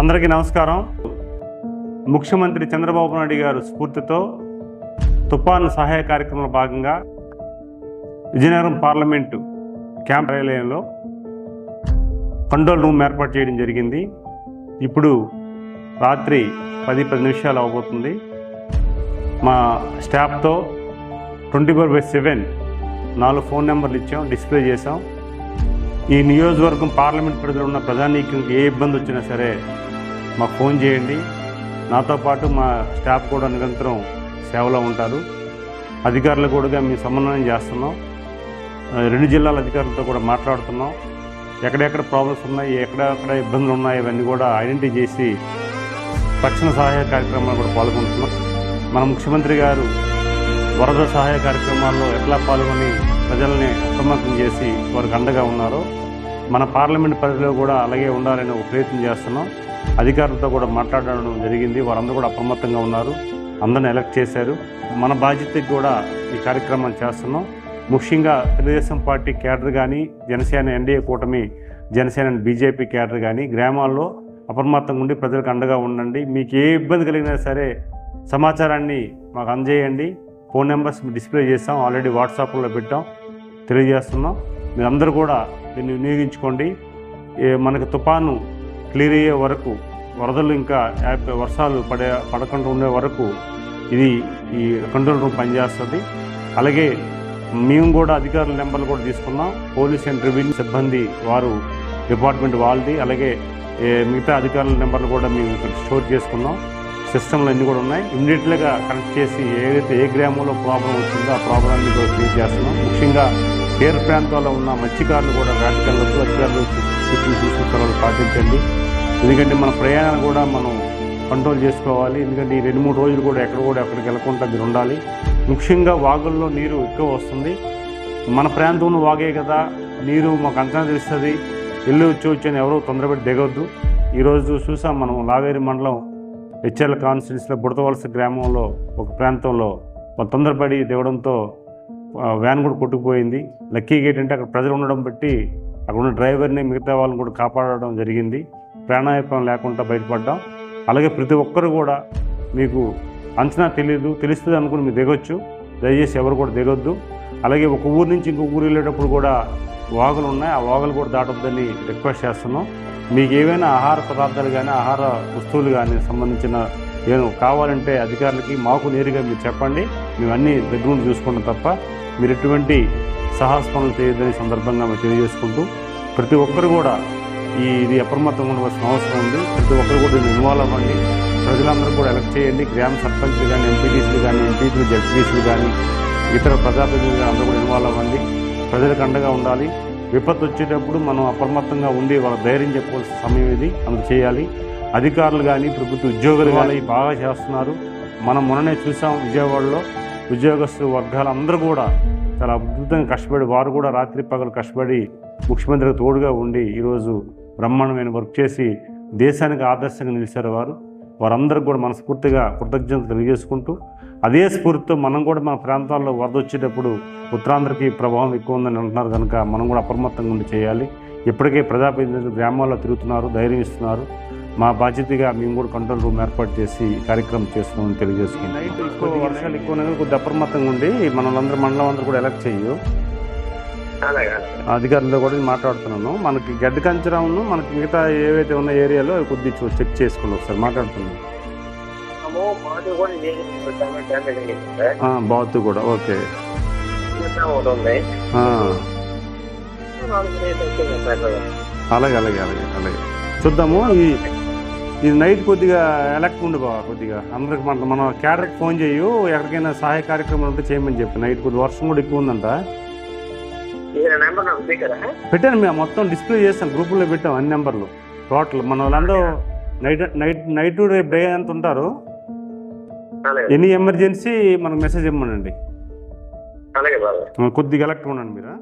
అందరికీ నమస్కారం. ముఖ్యమంత్రి చంద్రబాబు నాయుడు గారు స్ఫూర్తితో తుఫాను సహాయ కార్యక్రమంలో భాగంగా విజయనగరం పార్లమెంటు క్యాంప్ కార్యాలయంలో కంట్రోల్ రూమ్ ఏర్పాటు చేయడం జరిగింది. ఇప్పుడు రాత్రి పది పది నిమిషాలు అవబోతుంది. మా స్టాఫ్తో ట్వంటీ ఫోర్ బై సెవెన్ నాలుగు ఫోన్ నెంబర్లు ఇచ్చాం డిస్ప్లే చేసాం ఈ నియోజకవర్గం పార్లమెంట్ పరిధిలో ఉన్న ప్రజానీకంకి ఏ ఇబ్బంది వచ్చినా సరే మాకు ఫోన్ చేయండి. నాతో పాటు మా స్టాఫ్ కూడా నిరంతరం సేవలో ఉంటారు. అధికారులు కూడా మేము సమన్వయం చేస్తున్నాం. రెండు జిల్లాల అధికారులతో కూడా మాట్లాడుతున్నాం. ఎక్కడెక్కడ ప్రాబ్లమ్స్ ఉన్నాయి ఎక్కడెక్కడ ఇబ్బందులు ఉన్నాయి ఇవన్నీ కూడా ఐడెంటిఫై చేసి తక్షణ సహాయ కార్యక్రమాలు కూడా పాల్గొంటున్నాం. మన ముఖ్యమంత్రి గారు వరద సహాయ కార్యక్రమాల్లో ఎట్లా పాల్గొని ప్రజల్ని అప్రమత్తం చేసి వారికి అండగా ఉన్నారో. మన పార్లమెంట్ పరిధిలో కూడా అలాగే ఉండాలని ఒక ప్రయత్నం చేస్తున్నాం. అధికారులతో కూడా మాట్లాడడం జరిగింది. వారందరూ కూడా అప్రమత్తంగా ఉన్నారు. అందరిని ఎలక్ట్ చేశారు. మన బాధ్యతకి కూడా ఈ కార్యక్రమం చేస్తున్నాం. ముఖ్యంగా తెలుగుదేశం పార్టీ క్యాడర్ కానీ జనసేన ఎన్డీఏ కూటమి జనసేన బీజేపీ క్యాడర్ కానీ గ్రామాల్లో అప్రమత్తంగా ఉండి ప్రజలకు అండగా ఉండండి. మీకు ఏ ఇబ్బంది కలిగినా సరే సమాచారాన్ని మాకు అందజేయండి. ఫోన్ నెంబర్స్ డిస్ప్లే చేస్తాం. ఆల్రెడీ వాట్సాప్లో పెట్టాం. తెలియజేస్తున్నాం. మీరందరూ కూడా దీన్ని వినియోగించుకోండి. మనకు తుఫాను క్లియర్ అయ్యే వరకు వరదలు ఇంకా వర్షాలు పడే పడకుండా ఉండే వరకు ఇది ఈ కంట్రోల్ రూమ్ పనిచేస్తుంది. అలాగే మేము కూడా అధికారుల నెంబర్లు కూడా తీసుకున్నాం. పోలీస్ అండ్ రెవెన్యూ సిబ్బంది వారు డిపార్ట్మెంట్ వాళ్ళది అలాగే మిగతా అధికారుల నెంబర్లు కూడా మేము ఇక్కడ స్టోర్ చేసుకున్నాం. సిస్టమ్లు అన్నీ కూడా ఉన్నాయి. ఇమ్మీడియట్గా కనెక్ట్ చేసి ఏదైతే ఏ గ్రామంలో ప్రాబ్లం వచ్చిందో ఆ ప్రాబ్లమ్ని కూడా క్లియర్ చేస్తున్నాం. ముఖ్యంగా తీర ప్రాంతాల్లో ఉన్న మత్స్యకారులు కూడా రాజకీయాలు అధికారులు సూచనలు పాటించండి. ఎందుకంటే మన ప్రయాణాన్ని కూడా మనం కంట్రోల్ చేసుకోవాలి. ఎందుకంటే ఈ రెండు మూడు రోజులు కూడా ఎక్కడ కూడా ఎక్కడికి వెళ్ళకుండా మీరు ఉండాలి. ముఖ్యంగా వాగుల్లో నీరు ఎక్కువ వస్తుంది. మన ప్రాంతంలో వాగే కదా. నీరు మాకు అంచనా తెలుస్తుంది. వెళ్ళి వచ్చి అని ఎవరో తొందరపడి దిగొద్దు. ఈరోజు చూసాం మనం లావేరి మండలం హెచ్ఎల్ కాన్స్టిట్యూన్సీలో బుడతవలస గ్రామంలో ఒక ప్రాంతంలో తొందరపడి దిగడంతో వ్యాన్ కూడా కొట్టుకుపోయింది. లక్కీగా ఏంటంటే అక్కడ ప్రజలు ఉండడం బట్టి అక్కడ ఉన్న డ్రైవర్ని మిగతా వాళ్ళని కూడా కాపాడడం జరిగింది. ప్రాణాయపం లేకుండా బయటపడ్డాం. అలాగే ప్రతి ఒక్కరు కూడా మీకు అంచనా తెలియదు తెలుస్తుంది అనుకుని మీరు దిగొచ్చు. దయచేసి ఎవరు కూడా దిగొద్దు. అలాగే ఒక ఊరు నుంచి ఇంకో ఊరు వెళ్ళేటప్పుడు కూడా వాగులు ఉన్నాయి. ఆ వాగులు కూడా దాటొద్దని రిక్వెస్ట్ చేస్తున్నాం. మీకు ఏవైనా ఆహార పదార్థాలు కానీ ఆహార వస్తువులు కానీ సంబంధించిన ఏమో కావాలంటే అధికారులకి మాకు నేరుగా మీరు చెప్పండి. మేమన్నీ అన్నీ దగ్గర చూసుకుంటాం తప్ప మీరు ఎటువంటి సాహస పనులు చేయొద్దని సందర్భంగా మేము తెలియజేసుకుంటూ ప్రతి ఒక్కరు కూడా ఈ ఇది అప్రమత్తం ఉండవలసిన అవసరం ఉంది. ప్రతి ఒక్కరు కూడా దీన్ని ఇన్వాల్వ్ అవ్వండి. ప్రజలందరూ కూడా ఎలక్ట్ చేయండి. గ్రామ సర్పంచ్లు కానీ ఎంపీటీసీలు కానీ ఎంపీటీలు జడ్పీటీసీలు కానీ ఇతర ప్రజాప్రతినిధులు అందరూ కూడా ఇన్వాల్వ్ అవ్వండి. ప్రజలకు అండగా ఉండాలి. విపత్తు వచ్చేటప్పుడు మనం అప్రమత్తంగా ఉండి వాళ్ళ ధైర్యం చెప్పవలసిన సమయం ఇది. అందుకు చేయాలి. అధికారులు కానీ ప్రభుత్వ ఉద్యోగులు కానీ బాగా చేస్తున్నారు. మనం మొన్ననే చూసాం విజయవాడలో. ఉద్యోగస్తు వర్గాలందరూ కూడా చాలా అద్భుతంగా కష్టపడి వారు కూడా రాత్రి పగలు కష్టపడి ముఖ్యమంత్రికి తోడుగా ఉండి ఈరోజు బ్రహ్మాండమైన వర్క్ చేసి దేశానికి ఆదర్శంగా నిలిచారు వారు. వారందరికి కూడా మనస్ఫూర్తిగా కృతజ్ఞతలు తెలియజేసుకుంటూ అదే స్ఫూర్తితో మనం కూడా మన ప్రాంతాల్లో వరద వచ్చేటప్పుడు ఉత్తరాంధ్రకి ప్రభావం ఎక్కువ ఉందని అంటున్నారు కనుక మనం కూడా అప్రమత్తంగా ఉండి చేయాలి. ఇప్పటికే ప్రజాప్రతినిధులు గ్రామాల్లో తిరుగుతున్నారు ధైర్యం ఇస్తున్నారు. మా బాధ్యతగా మేము కూడా కంట్రోల్ రూమ్ ఏర్పాటు చేసి కార్యక్రమం చేస్తున్నామని తెలియజేసుకుంటాం నైట్ ఎక్కువ వర్షాలు ఎక్కువ కొద్దిగా అప్రమత్తంగా ఉండి మనల్ని మండలం అందరూ కూడా ఎలక్ట్ చేయు. అలాగే అధికారులతో కూడా నేను మాట్లాడుతున్నాను. మనకి గడ్డ కంచరామును మనకి మిగతా ఏవైతే ఉన్న ఏరియాలో అవి కొద్దిగా చెక్ చేసుకోండి ఒకసారి మాట్లాడుతున్నాను. బాతు కూడా ఓకే. అలాగే అలాగే అలాగే అలాగే. చూద్దాము. ఈ ఇది నైట్ కొద్దిగా ఎలక్ట్ ఉండు బాగా కొద్దిగా. అందరికి మన మన క్యాడర్కి ఫోన్ చేయు ఎక్కడికైనా సహాయ కార్యక్రమాలు ఉంటే చేయమని చెప్పి. నైట్ కొద్ది వర్షం కూడా ఎక్కువ ఉందంట. పెట్టాను మేము మొత్తం డిస్ప్లే చేస్తాం గ్రూపుల్లో పెట్టాం అన్ని నెంబర్లు టోటల్ మన వాళ్ళందరూ నైట్ నైట్ నైట్ రేపు డే ఎంత ఉంటారు. ఎనీ ఎమర్జెన్సీ మనకు మెసేజ్ ఇవ్వమనండి కొద్దిగా ఎలక్ట్ ఉండండి మీరు.